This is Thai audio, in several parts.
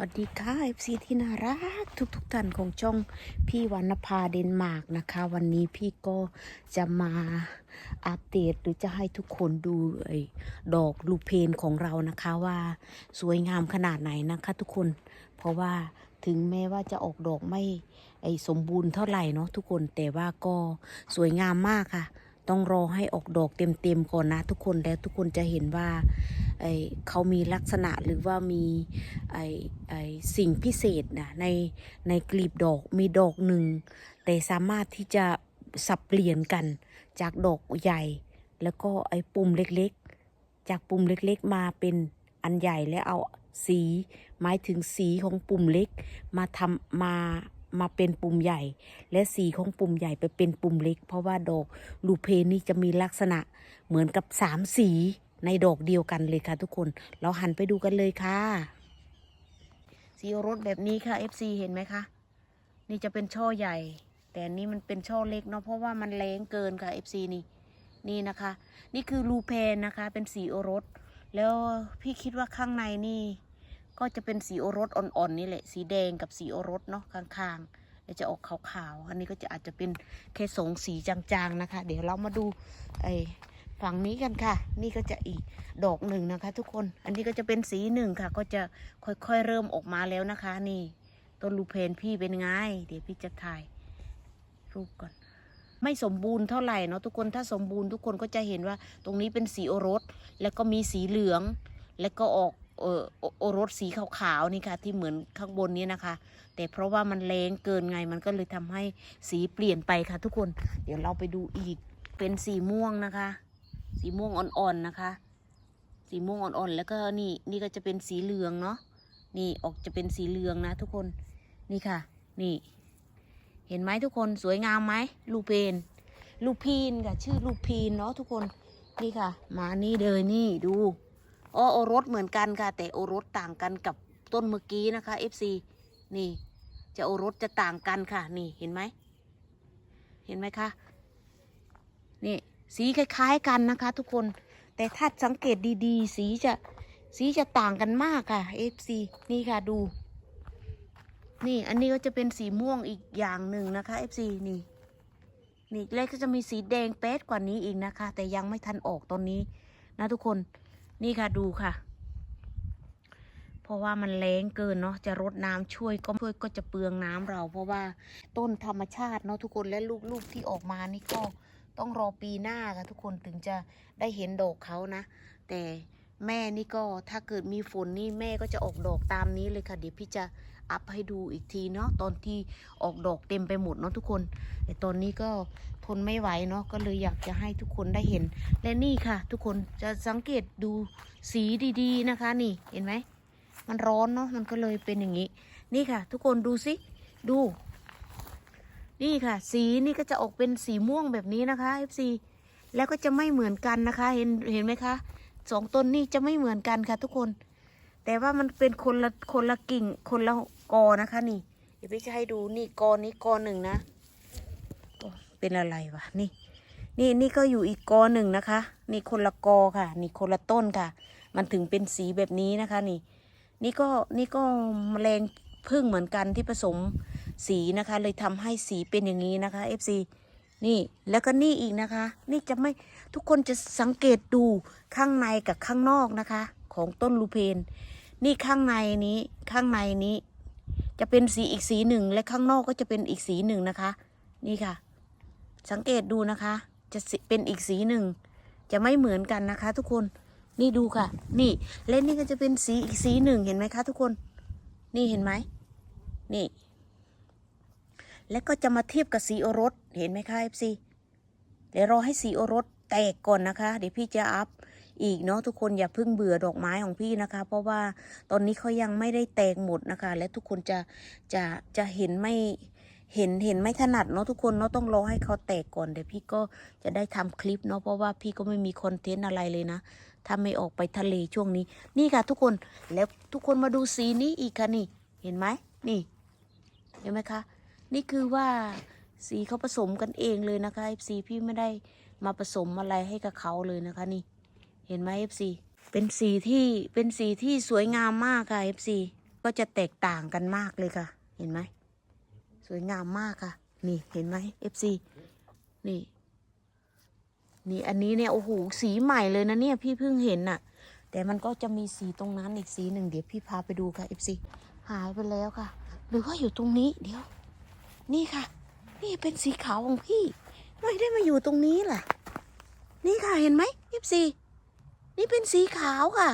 วัสดีค่ะ FC ที่น่ารักทุกทุกๆท่านของช่องพี่วรรณภาเดนมาร์กนะคะ วันนี้พี่ก็จะมาอัปเดตหรือจะให้ทุกคนดูไอ้ดอกลูเพนของเรานะคะว่าสวยงามขนาดไหนนะคะ ทุกคนเพราะว่าถึงแม้ว่าจะออกดอกไม่ไอสมบูรณ์เท่าไหร่เนาะทุกคนแต่ว่าก็สวยงามมากค่ะ ต้องรอให้ออกดอกเต็มๆก่อนนะทุกคนแล้วทุกคนจะเห็นว่าไอเขามีลักษณะหรือว่ามีไอไอสิ่งพิเศษนะในในกลีบดอกมีดอกหนึ่ง แต่สามารถที่จะสับเปลี่ยนกันจากดอกใหญ่ แล้วก็ไอปุ่มเล็กๆ จากปุ่มเล็กๆมาเป็นอันใหญ่แล้วเอาสีหมายถึงสีของปุ่มเล็กมาทำมา มาเป็นปุ่มใหญ่ และสีของปุ่มใหญ่ไปเป็นปุ่มเล็ก เพราะว่าดอกลูเพนี่จะมีลักษณะเหมือนกับสามสีในดอกเดียวกันเลยค่ะทุกคน เราหันไปดูกันเลยค่ะ สีรถแบบนี้ค่ะ FC เห็นไหมคะ นี่จะเป็นช่อใหญ่ แต่นนี้มันเป็นช่อเล็กเนาะเพราะว่ามันแรงเกินค่ะ FC นี่นี่นะคะ นี่คือลูเพนนะคะ เป็นสีโอรส แล้วพี่คิดว่าข้างในนี่ ก็จะเป็นสีโอรสอ่อนๆนี่แหละ สีแดงกับสีโอรสเนาะข้างๆแล้วจะออกขาวๆ อันนี้ก็จะอาจจะเป็นแค่สงสีจางๆนะคะ เดี๋ยวเรามาดูไอ้ฝั่งนี้กันค่ะ นี่ก็จะอีกดอกหนึ่งนะคะ ทุกคน อันนี้ก็จะเป็นสีหนึ่งค่ะ ก็จะค่อยๆเริ่มออกมาแล้วนะคะ นี่ต้นลูเพนพี่เป็นไง เดี๋ยวพี่จะถ่ายรูปก่อน ไม่สมบูรณ์เท่าไหร่เนาะทุกคน ถ้าสมบูรณ์ทุกคนก็จะเห็นว่าตรงนี้เป็นสีโอรส แล้วก็มีสีเหลือง แล้วก็ออก เออโอโอรสสีขาวๆนี่ค่ะ ที่เหมือนข้างบนนี้นะคะ แต่เพราะว่ามันแรงเกินไงมันก็เลยทำให้สีเปลี่ยนไปค่ะ ทุกคน เดี๋ยวเราไปดูอีกเป็นสีม่วงนะคะ สีม่วงอ่อนๆนะคะ สีม่วงอ่อนๆแล้วก็นี่นี่ก็จะเป็นสีเหลืองเนาะนี่ออกจะเป็นสีเหลืองนะ ทุกคนนี่ค่ะ นี่ เห็นไหมทุกคนสวยงามไหมลูเพนลูพีนค่ะ ชื่อลูพีนเนาะทุกคนนี่ค่ะ มานี่เลยนี่ดู อ๋อโอรสเหมือนกันค่ะ แต่โอรสต่างกันกับต้นเมื่อกี้นะคะ FC นี่ จะโอรสจะต่างกันค่ะ นี่เห็นไหมเห็นไหมคะนี่สีคล้ายๆกันนะคะ ทุกคนแต่ถ้าสังเกตดีๆ สีจะสีจะต่างกันมากค่ะ FC นี่ค่ะดู นี่อันนี้ก็จะเป็นสีม่วงอีกอย่างหนึ่งนะคะ FC นี่นี่แล้วก็จะมีสีแดงแป๊ดกว่านี้อีกนะคะ แต่ยังไม่ทันออกตอนนี้นะทุกคน นี่ค่ะดูค่ะ เพราะว่ามันแรงเกินเนาะจะรดน้ำช่วยก็ช่วยก็จะเปลืองน้ำเรา เพราะว่าต้นธรรมชาติเนาะทุกคนและลูกๆที่ออกมานี่ก็ต้องรอปีหน้าค่ะทุกคนถึงจะได้เห็นดอกเขานะ แต่แม่นี่ก็ถ้าเกิดมีฝนนี่แม่ก็จะออกดอกตามนี้เลยค่ะเดี๋ยวพี่จะ อัพให้ดูอีกทีเนาะตอนที่ออกดอกเต็มไปหมดเนาะทุกคน แต่ตอนนี้ก็ทนไม่ไหวเนาะก็เลยอยากจะให้ทุกคนได้เห็น และนี่ค่ะ ทุกคนจะสังเกตดูสีดีๆนะคะ นี่เห็นไหมมันร้อนเนาะมันก็เลยเป็นอย่างนี้ นี่ค่ะ ทุกคนดูสิดู นี่ค่ะ สีนี่ก็จะออกเป็นสีม่วงแบบนี้นะคะ FC แล้วก็จะไม่เหมือนกันนะคะ เห็นเห็นไหมคะสองต้นนี่จะไม่เหมือนกันค่ะ ทุกคน แต่ว่ามันเป็นคนละคนละกิ่งคนละกอนะคะนี่ เดี๋ยวพี่จะให้ดูนี่กอนี้กอหนึ่งนะเป็นอะไรวะนี่ นี่นี่ก็อยู่อีกกอหนึ่งนะคะ นี่คนละกอค่ะ นี่คนละต้นค่ะ มันถึงเป็นสีแบบนี้นะคะนี่ นี่ก็นี่ก็แมลงพึ่งเหมือนกันที่ผสมสีนะคะ เลยทำให้สีเป็นอย่างนี้นะคะ FC นี่แล้วก็นี่อีกนะคะ นี่จะไม่ทุกคนจะสังเกตดูข้างในกับข้างนอกนะคะ ของต้นลูเพน นี่ข้างในนี้ข้างในนี้ จะเป็นสีอีกสีหนึ่งและข้างนอกก็จะเป็นอีกสีหนึ่งนะคะ นี่ค่ะ สังเกตดูนะคะ จะเป็นอีกสีหนึ่งจะไม่เหมือนกันนะคะ ทุกคนนี่ดูค่ะ นี่และนี่ก็จะเป็นสีอีกสีหนึ่งเห็นไหมคะ ทุกคน นี่เห็นไหมนี่ และก็จะมาเทียบกับสีโอรสเห็นไหมคะ FC เดี๋ยวรอให้สีโอรสแตกก่อนนะคะ เดี๋ยวพี่จะอัพ อีกเนาะทุกคนอย่าเพิ่งเบื่อดอกไม้ของพี่นะคะ เพราะว่าตอนนี้เขายังไม่ได้แตกหมดนะคะ และทุกคนจะจะจะเห็นไม่เห็นเห็นไม่ถนัดเนาะทุกคนเนาะต้องรอให้เขาแตกก่อนเดี๋ยวพี่ก็จะได้ทำคลิปเนาะเพราะว่าพี่ก็ไม่มีคอนเทนต์อะไรเลยนะถ้าไม่ออกไปทะเลช่วงนี้ นี่ค่ะทุกคนแล้วทุกคนมาดูสีนี้อีกค่ะนี่ เห็นไหมนี่ เห็นไหมคะ นี่คือว่าสีเขาผสมกันเองเลยนะคะ FC พี่ไม่ได้มาผสมอะไรให้กับเขาเลยนะคะนี่ เห็นไหม FC เป็นสีที่เป็นสีที่สวยงามมากค่ะ FC ก็จะแตกต่างกันมากเลยค่ะ เห็นไหม สวยงามมากค่ะ นี่เห็นไหม FC นี่ นี่อันนี้เนี่ยโอ้โหสีใหม่เลยนะเนี่ยพี่เพิ่งเห็นน่ะ แต่มันก็จะมีสีตรงนั้นอีกสีหนึ่งเดี๋ยวพี่พาไปดูค่ะ FC หายไปแล้วค่ะ หรือว่าอยู่ตรงนี้เดี๋ยว นี่ค่ะ นี่เป็นสีขาวของพี่ไม่ได้มาอยู่ตรงนี้ล่ะนี่ค่ะเห็นไหม FC นี่เป็นสีขาวค่ะ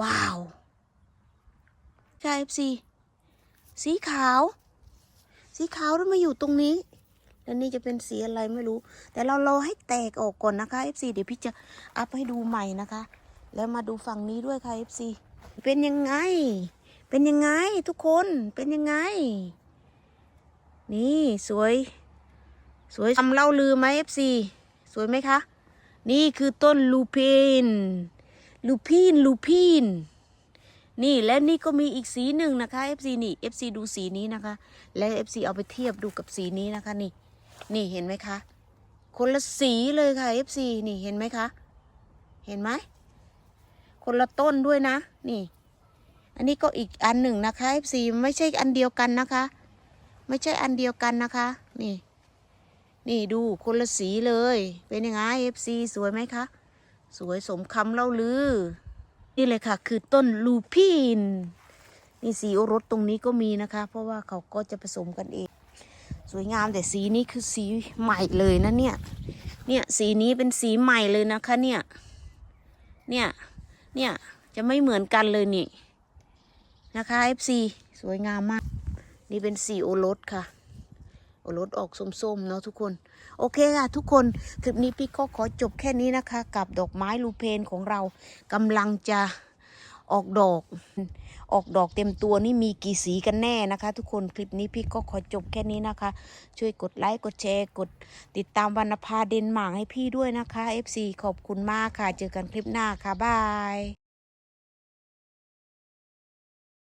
ว้าวใช่ FC สีขาว สีขาวแล้วมาอยู่ตรงนี้ แล้วนี่จะเป็นสีอะไรไม่รู้ แต่เรารอให้แตกออกก่อนนะคะ FC เดี๋ยวพี่จะอัพให้ดูใหม่นะคะ แล้วมาดูฝั่งนี้ด้วยค่ะ FC เป็นยังไง เป็นยังไงทุกคน เป็นยังไง นี่สวย สวยทำเล่าลือไหม FC สวยไหมคะ นี่คือต้นลูพิน ลูพิน ลูพิน นี่และนี่ก็มีอีกสีหนึ่งนะคะ FC นี่ FC ดูสีนี้นะคะ และ FC เอาไปเทียบดูกับสีนี้นะคะนี่ นี่เห็นไหมคะ คนละสีเลยค่ะ FC นี่เห็นไหมคะ เห็นไหม คนละต้นด้วยนะ นี่ อันนี้ก็อีกอันหนึ่งนะคะ FC ไม่ใช่อันเดียวกันนะคะ ไม่ใช่อันเดียวกันนะคะ นี่ นี่ดูคนละสีเลย เป็นยังไง FC สวยไหมคะ สวยสมคำเล่าลือ นี่เลยค่ะ คือต้นลูพินนี่สีโอรสตรงนี้ก็มีนะคะ เพราะว่าเขาก็จะผสมกันเอง สวยงามแต่สีนี้คือสีใหม่เลยนะเนี่ย เนี่ยสีนี้เป็นสีใหม่เลยนะคะเนี่ย เนี่ย เนี่ยจะไม่เหมือนกันเลยนี่นะคะ FC สวยงามมาก นี่เป็นสีโอรสค่ะ รสออกส้มๆเนาะทุกคน โอเคค่ะทุกคนคลิปนี้พี่ก็ขอจบแค่นี้นะคะ กับดอกไม้ลูเพนของเรากำลังจะออกดอก ออกดอกเต็มตัวนี่มีกี่สีกันแน่นะคะ ทุกคนคลิปนี้พี่ก็ขอจบแค่นี้นะคะ ช่วยกดไลค์กดแชร์ กดติดตามวรรณภาเดนมาร์กให้พี่ด้วยนะคะ FC ขอบคุณมากค่ะ เจอกันคลิปหน้าค่ะบาย